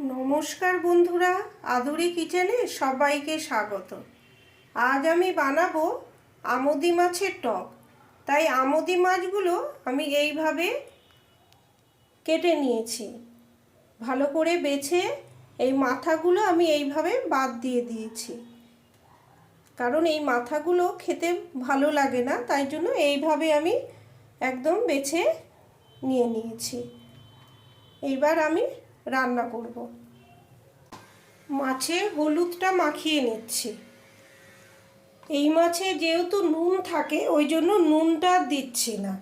নমস্কার বন্ধুরা, আদুরি কিচেনে সবাইকে স্বাগত। আজ আমি বানাবো আমদি মাছের টক। তাই আমদি মাছগুলো আমি এইভাবে কেটে নিয়েছি। ভালো করে বেছে এই মাথাগুলো আমি এইভাবে বাদ দিয়ে দিয়েছি। কারণ এই মাথাগুলো খেতে ভালো লাগে না, তাই জন্য এইভাবে আমি একদম বেছে নিয়ে নিয়েছি। এইবার আমি রান্না করব। মাছে হলুদটা মাখিয়ে নিচ্ছি। এই মাছে যেহেতু নুন থাকে, ওই জন্য নুনটা দিচ্ছি না।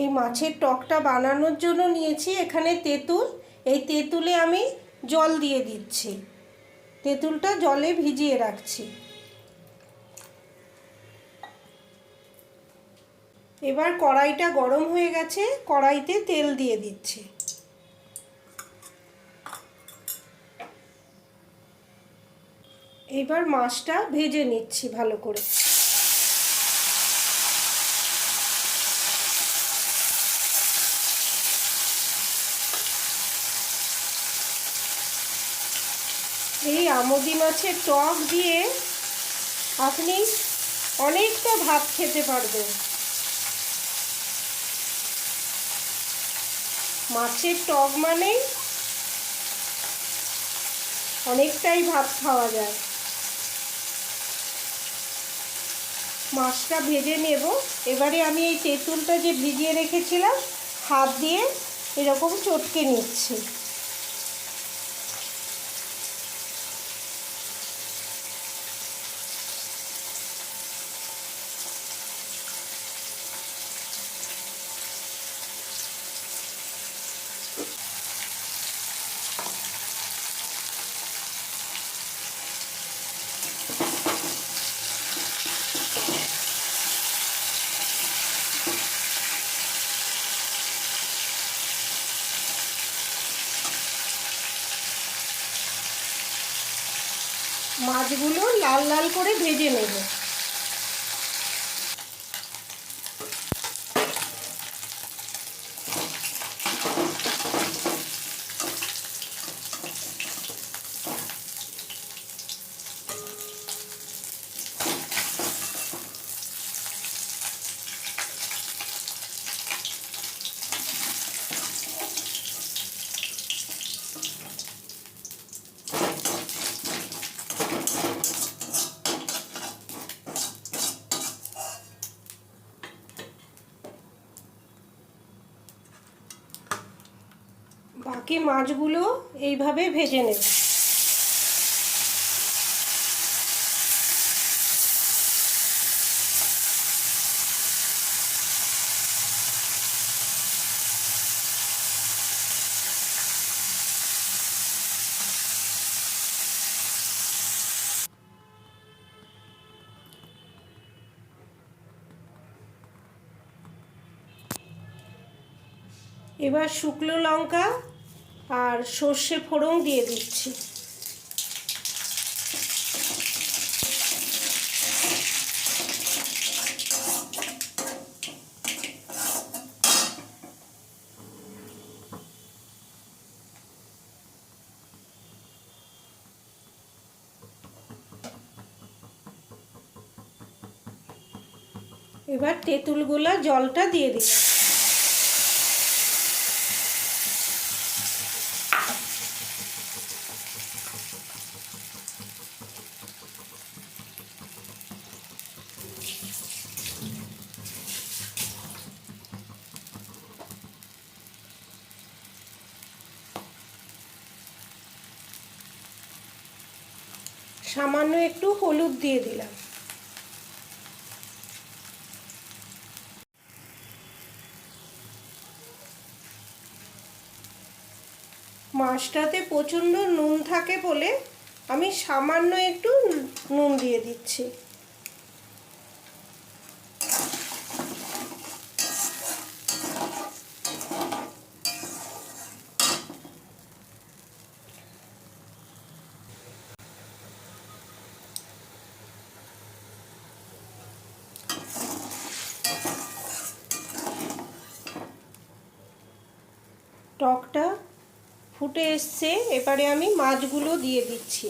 এই মাছের টকটা বানানোর জন্য নিয়েছি এখানে তেঁতুল। এই তেঁতুলে আমি জল দিয়ে দিচ্ছি। তেঁতুলটা জলে ভিজিয়ে রাখছি। এবার কড়াইটা গরম হয়ে গেছে, কড়াইতে তেল দিয়ে দিচ্ছি। এবার মাছটা ভেজে নিচ্ছি ভালো করে। এই আমদি মাছের টক দিয়ে আপনি অনেকটা ভাত খেতে পারবেন। মাছের টক মানে অনেকটাই ভাত খাওয়া যায়। মাছটা ভেজে নেব। এবারে আমি এই তেঁতুলটা যে ভিজিয়ে রেখেছিলাম, হাত দিয়ে এরকম চটকে নিচ্ছি। মাছগুলো লাল লাল করে ভেজে নেব। বাকি মাছগুলো এইভাবে ভেজে নেব। এবার শুকনো লঙ্কা আর সর্ষে ফোড়ন দিয়ে দিচ্ছি। এবার তেঁতুলগুলা জলটা দিয়ে দিলাম। সামান্য একটু হলুদ দিয়ে দিলাম। মাছটাতে প্রচণ্ড নুন থাকে বলে আমি সামান্য একটু নুন দিয়ে দিচ্ছি। টকটা ফুটে এসছে। এবারে আমি মাছগুলো দিয়ে দিচ্ছি।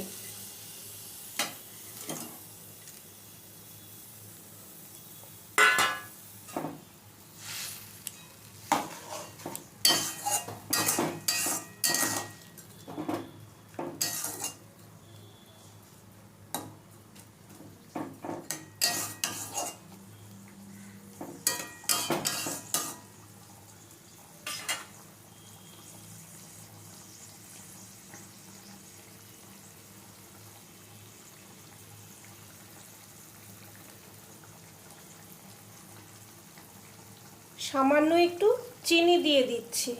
সামান্য একটু চিনি দিয়ে দিচ্ছি।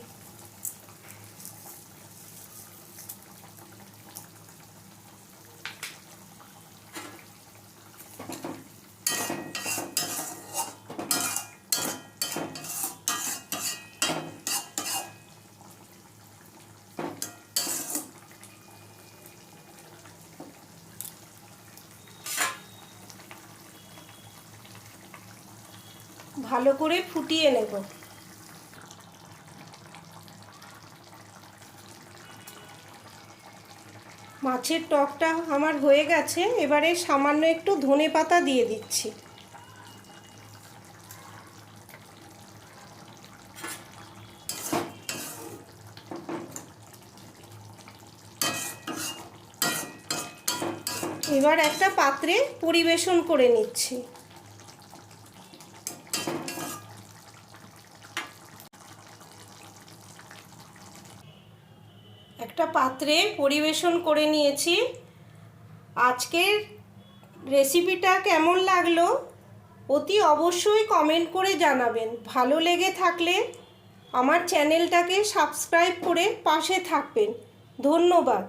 ভালো করে ফুটিয়ে নেব। মাছের টকটা আমার হয়ে গেছে, এবারে সামান্য একটু ধনে পাতা দিয়ে দিচ্ছি। এবার একটা পাত্রে পরিবেশন করে নিচ্ছি। একটা পাত্রে পরিবেশন করে নিয়েছি। আজকের রেসিপিটা কেমন লাগল অতি অবশ্যই কমেন্ট করে জানাবেন। ভালো লেগে থাকলে আমার চ্যানেলটাকে সাবস্ক্রাইব করে পাশে থাকবেন। ধন্যবাদ।